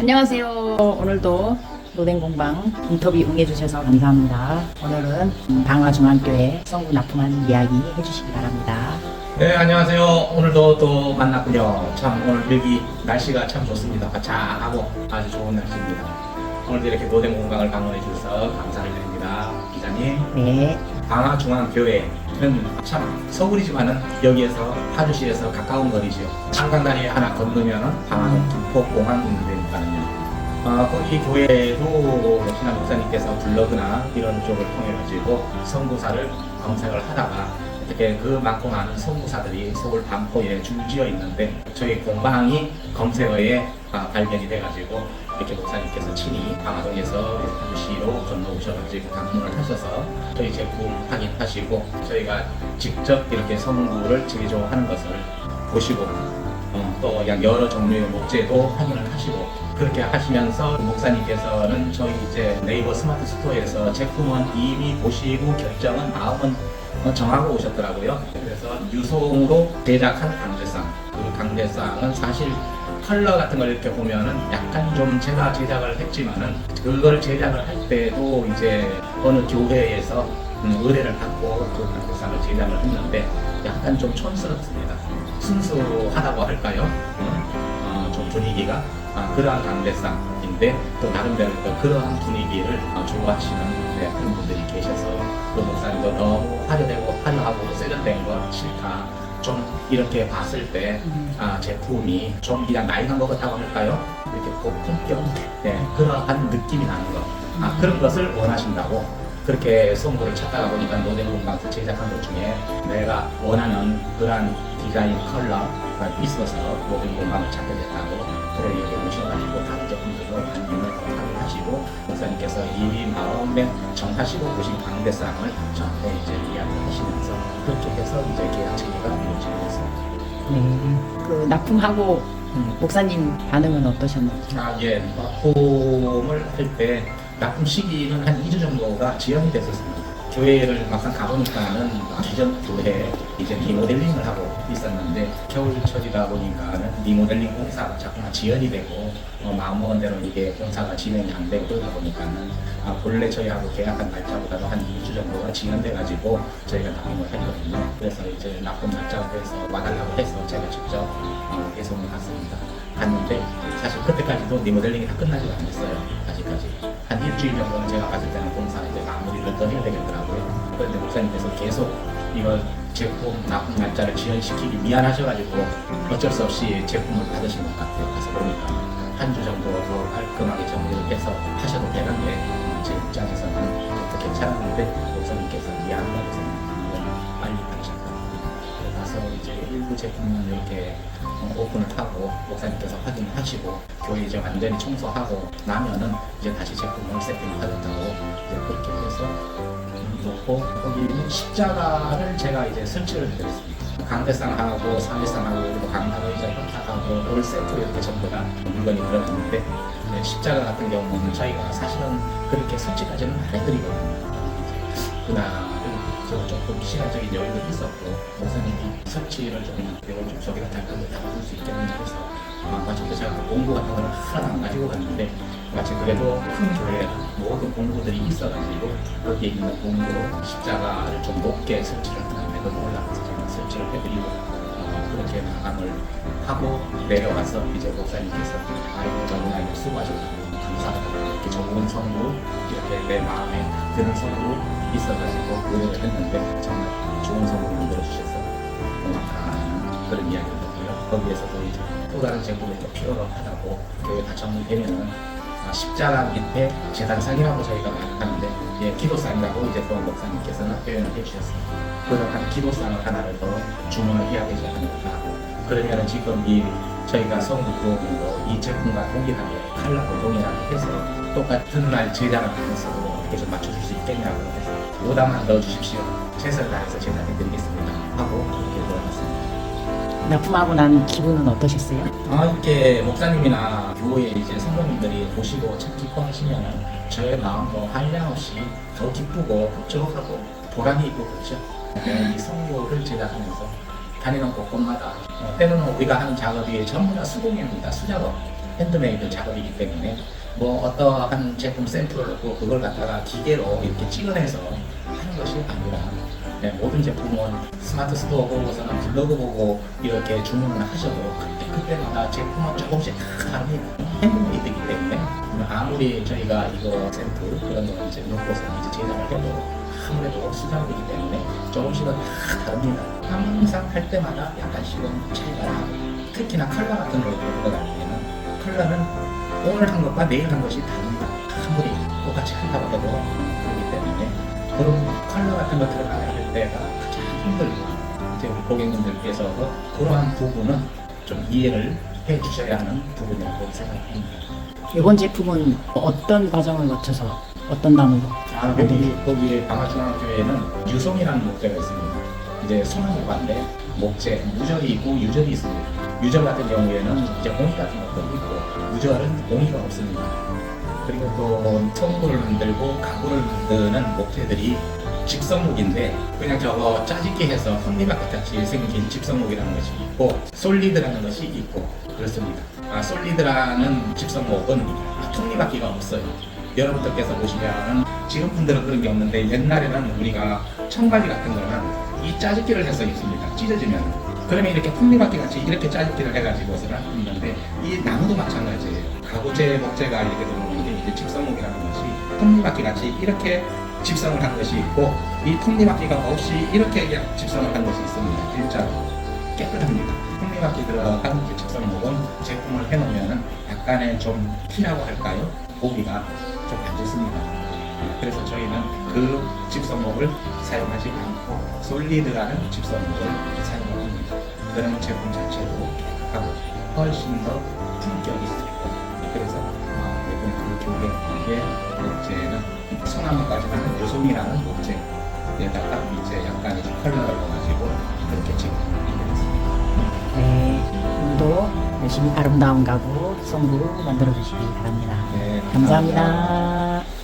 안녕하세요. 오늘도 노den공방 인터뷰 응해주셔서 감사합니다. 오늘은 방화중앙교회 성구 납품한 이야기 해주시기 바랍니다. 네, 안녕하세요. 오늘도 또 만났군요. 참, 오늘 여기 날씨가 참 좋습니다. 화창하고 아주 좋은 날씨입니다. 오늘도 이렇게 노된 공방을 방문해 주셔서 감사를 드립니다. 기자님. 네, 방화중앙교회는 참 서울이지만은 여기에서 파주시에서 가까운 거리죠. 한강다리 하나 건너면 방화동 김포공항 있는 데 니까요. 어, 이 교회도 역시나 목사님께서 블로그나 이런 쪽을 통해 가지고 선구사를 검색을 하다가 이렇게 그 많고 많은 선구사들이 서울 반포에 줄지어 있는데 저희 공방이 검색어에 아, 발견이 돼가지고 이렇게 목사님께서 친히 방화동에서 파주시로 건너오셔가지고 방문을 하셔서 저희 제품 확인하시고 저희가 직접 이렇게 선구를 제조하는 것을 보시고 어, 또 약 여러 종류의 목재도 확인을 하시고 그렇게 하시면서 목사님께서는 저희 이제 네이버 스마트 스토어에서 제품은 이미 보시고 결정은 마음은 어, 정하고 오셨더라고요. 그래서 유송으로 제작한 강제상 그 강제상은 사실 컬러 같은 걸 이렇게 보면은 약간 좀 제가 제작을 했지만은 그걸 제작을 할 때도 이제 어느 교회에서 음, 의뢰를 받고 그 강제상을 제작을 했는데 약간 좀 촌스럽습니다. 순수하다고 할까요? 음, 어, 좀 분위기가 아, 그러한 강대상인데 또 나름대로 또 그러한 분위기를 어, 좋아하시는 네, 그런 분들이 계셔서 그 목사님도 너무 화려되고 화려하고 세련된 거 싫다. 좀 이렇게 봤을 때 아, 제품이 좀 그냥 나이가 먹었다고 할까요? 이렇게 고품격 네, 그러한 느낌이 나는 것 아, 그런 것을 원하신다고 그렇게 선물을 찾다가 보니까 노den공방에서 제작한 것 중에 내가 원하는 그러한 디자인 컬러가 있어서 노den공방을 찾게 됐다고 그래 이렇게 오셔가지고 다른 제품들로 반응을 확인하시고 목사님께서 이 마음에 정하시고 보신 강대상을 저한테 이제 이야기를 하시면서 그렇게 해서 이제 계약 체계가 이루어지게 됐습니다. 네. 그 납품하고 음, 목사님 반응은 어떠셨나요? 아, 예, 납품을 할때 납품 시기는 한 2주 정도가 지연이 됐었습니다. 교회를 막상 가보니까는 기존 교회에 이제 리모델링을 하고 있었는데 겨울철이다 보니까는 리모델링 공사가 자꾸만 지연이 되고 어, 마음먹은 대로 이게 공사가 진행이 안 되고 그러다 보니까는 아, 본래 저희하고 계약한 날짜보다도 한 2주 정도가 지연돼가지고 저희가 납품을 했거든요. 그래서 이제 납품 날짜가 돼서 와달라고 해서 제가 직접 어, 배송을 갔습니다. 갔는데 사실 그때까지도 리모델링이 다 끝나지 않았어요. 한 일주일 정도는 제가 봤을 때는 공사 이제 마무리를 더 해야 되겠더라고요. 그런데 목사님께서 계속 이걸 제품 납품 날짜를 지연시키기 미안하셔가지고 어쩔 수 없이 제품을 받으신 것 같아요. 가서 보니까 한 주 정도 더 깔끔하게 정리를 해서 하셔도 되는데 어, 제 입장에서는 또 괜찮았는데 목사님께서 미안하다고 받으셨다. 가서 이제 일부 제품은 이렇게 어, 오픈을 하고 목사님께서 확인하시고 교회 이제 완전히 청소하고 나면은 이제 다시 제품을 세팅을 하겠다고 이제 그렇게 해서 음, 놓고 거기는 십자가를 제가 이제 설치를 해드렸습니다. 강대상하고 사회상하고 그리고 강남의자 협탁하고 올 세트 이렇게 전부 다 물건이 들어갔는데 이제 십자가 같은 경우는 저희가 사실은 그렇게 설치까지는 안 해드리거든요. 그 저 조금 시간적인 여유도 있었고 목사님이 설치를 좀 이걸 좀 저기가 잘 건데 잡아줄 수 있겠는지 해서 아, 마침 또 제가 그 공구 같은 거는 하나 안 가지고 갔는데 마치 그래도 큰 교회 모든 공구들이 있어가지고 거기에 있는 공구로 십자가를 좀 높게 설치를 하는데 그 올라가서 제가 설치를 해드리고 어, 그렇게 마감을 하고 내려가서 이제 목사님께서 아이고 너무나 수고하셨다고 감사하다고 이렇게 좋은 선물 이렇게 내 마음에 드는 선물 있어가지고 노력을 했는데 정말 좋은 선물 만들어 주셔서 고맙다 그런 이야기를 했고요 거기에서도 이제 또 다른 제품이 또 필요하다고 교회 다 정리되면은 아, 십자가 밑에 재단상이라고 저희가 말하는데 예, 기도상이라고 이제 또 목사님께서는 표현을 해주셨습니다. 그러한 기도상을 하나를 더 주문을 해야 되지 않을까. 그러면 지금 이 저희가 성부 구호문도 이 제품과 동일하게 칼라도 동일하게 해서 똑같은 날 제작을 하면서 좀 맞춰줄 수 있겠냐고 해서 오다만 넣어주십시오. 최선을 다해서 제작해드리겠습니다. 하고 그렇게 들어갔습니다. 납품하고 난 기분은 어떠셨어요? 아, 이렇게 목사님이나 교회 이제 성도님들이 보시고 참 기뻐하시면은 저의 마음도 한량 없이 더 기쁘고 흡족하고 보람이 있고 그렇죠. 내가 이 성교를 제작하면서 다니는 곳곳마다 어, 때로는 우리가 하는 작업이 전부 다 수공예입니다. 수작업. 핸드메이드 작업이기 때문에 뭐 어떠한 제품 샘플을 놓고 그걸 갖다가 기계로 이렇게 찍어내서 하는 것이 아니라 네, 모든 제품은 스마트 스토어 보고서는 블로그 보고 이렇게 주문을 하셔도 그때 그때마다 제품은 조금씩 다 다릅니다. 핸드메이드이기 때문에 아무리 저희가 이거 샘플 그런 거 이제 놓고서 이제 제작을 해도 아무래도 수작이기 때문에 조금씩은 다 다릅니다. 항상 할 때마다 약간씩은 차이가 나고 특히나 컬러 같은 걸날 때는 컬러는 오늘 한 것과 내일 한 것이 다릅니다. 아무리 똑같이 한다고 해도 그렇기 때문에 그런 컬러 같은 거 들어가야 할 때가 가장 힘들고 이제 우리 고객님들께서 그러한 부분은 좀 이해를 해 주셔야 하는 부분이라고 생각합니다. 이번 제품은 어떤 과정을 거쳐서 어떤 나무로? 아, 여기 거기 방화중앙교회는 유성이라는 목재가 있습니다. 이제 소나무가인데 목재, 무절이 있고 유절이 있습니다. 유절 같은 경우에는 이제 공이 같은 것도 있고 무절은 공이가 없습니다. 그리고 또 청구를 만들고 가구를 만드는 목재들이 직선목인데 그냥 저거 짜집기 해서 톱니바퀴 같이 생긴 직선목이라는 것이 있고 솔리드라는 것이 있고 그렇습니다. 아, 솔리드라는 직선목은 아, 톱니바퀴가 없어요. 여러분들께서 보시면 지금 분들은 그런 게 없는데 옛날에는 우리가 청바지 같은 거는 이 짜집기를 해서 입습니다. 찢어지면. 그러면 이렇게 톱니바퀴 같이 이렇게 짜집기를 해가지고서는 입는데 이 나무도 마찬가지예요. 가구재 목재가 이렇게 들어오는 게 이제 집성목이라는 것이 톱니바퀴 같이 이렇게 집성을 한 것이 있고 이 톱니바퀴가 없이 이렇게 집성을 한 것이 있습니다. 일자로 깨끗합니다. 톱니바퀴 들어간 그 집성목은 제품을 해놓으면 약간의 좀 티라고 할까요? 보기가 좀 안 좋습니다. 그래서 저희는 그 집성목을 사용하지 않고 솔리드라는 집성목을 사용합니다. 그런 제품 자체로 하고 훨씬 더 품격이 있고 그래서 어, 이번 그 교회의 목재는 소나무까지 하는 요송이라는 목재에다가 이제 약간의 컬러를 넣어가지고 그렇게 지금. 네, 오늘도 열심히 아름다운 가구, 성부 만들어 주시기 바랍니다. 네, 감사합니다.